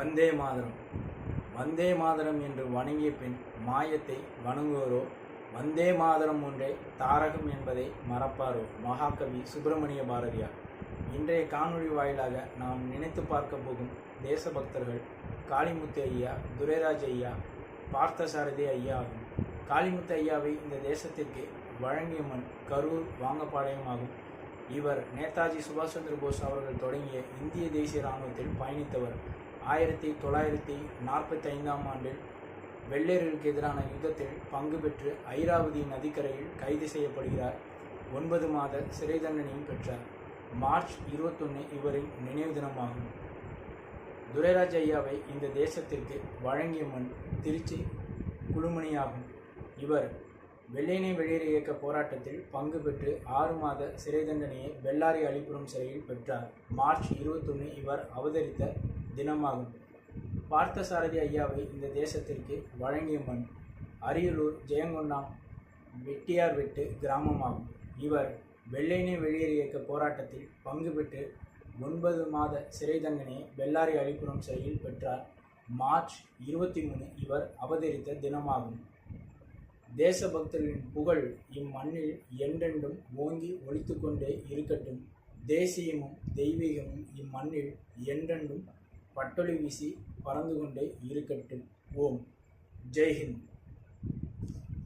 வந்தே மாதரம். வந்தே மாதரம் என்று வணங்கிய பின் மாயத்தை வணங்குவோரோ வந்தே மாதரம் ஒன்றே தாரகம் என்பதை மறப்பாரோ மகாகவி சுப்பிரமணிய பாரதியார். இன்றைய காணொளி வாயிலாக நாம் நினைத்து பார்க்க போகும் தேசபக்தர்கள் காளிமுத்து ஐயா துரைராஜ் ஐயா பார்த்தசாரதி ஐயா ஆகும். காளிமுத்து ஐயாவை இந்த தேசத்திற்கு வழங்கிய மண் கரூர் வாங்கப்பாளையமாகும் இவர் நேதாஜி சுபாஷ் சந்திர போஸ் அவர்கள் தொடங்கிய இந்திய தேசிய இராணுவத்தில் பயணித்தவர். ஆயிரத்தி தொள்ளாயிரத்தி நாற்பத்தி ஐந்தாம் ஆண்டில் வெள்ளையர்களுக்கு எதிரான யுத்தத்தில் பங்கு பெற்று ஐராவதி நதிக்கரையில் கைது செய்யப்படுகிறார். ஒன்பது மாத சிறை தண்டனையும் பெற்றார். மார்ச் இருபத்தொன்று இவரின் நினைவு தினமாகும். துரைராஜ் ஐயாவை இந்த தேசத்திற்கு வழங்கிய மண் திருச்சி குழுமணியாகும். இவர் வெள்ளையனை வெளியேறு இயக்க போராட்டத்தில் பங்கு பெற்று ஆறு மாத சிறை தண்டனையை பெல்லாரி அலிபுரம் சிறையில் பெற்றார். மார்ச் இருபத்தொன்று இவர் அவதரித்த தினமாகும். பார்த்தசாரதி ஐயாவை இந்த தேசத்திற்கு வழங்கிய மண் அரியலூர் ஜெயங்கொண்டாம் வெட்டியார் வெட்டு கிராமமாகும். இவர் வெள்ளையினை வெளியேறு இயக்க போராட்டத்தில் பங்கு பெற்று ஒன்பது மாத சிறை தண்டனையை பெல்லாரி அலிபுரம் சிறையில் பெற்றார். மார்ச் இருபத்தி மூணு இவர் அவதரித்த தினமாகும். தேசபக்தர்களின் புகழ் இம்மண்ணில் என்றென்றும் ஓங்கி ஒலித்துக்கொண்டே இருக்கட்டும். தேசியமும் தெய்வீகமும் இம்மண்ணில் என்றென்றும் பட்டொளி வீசி பறந்து கொண்டே இருக்கட்டும். ஓம். ஜெய்ஹிந்த்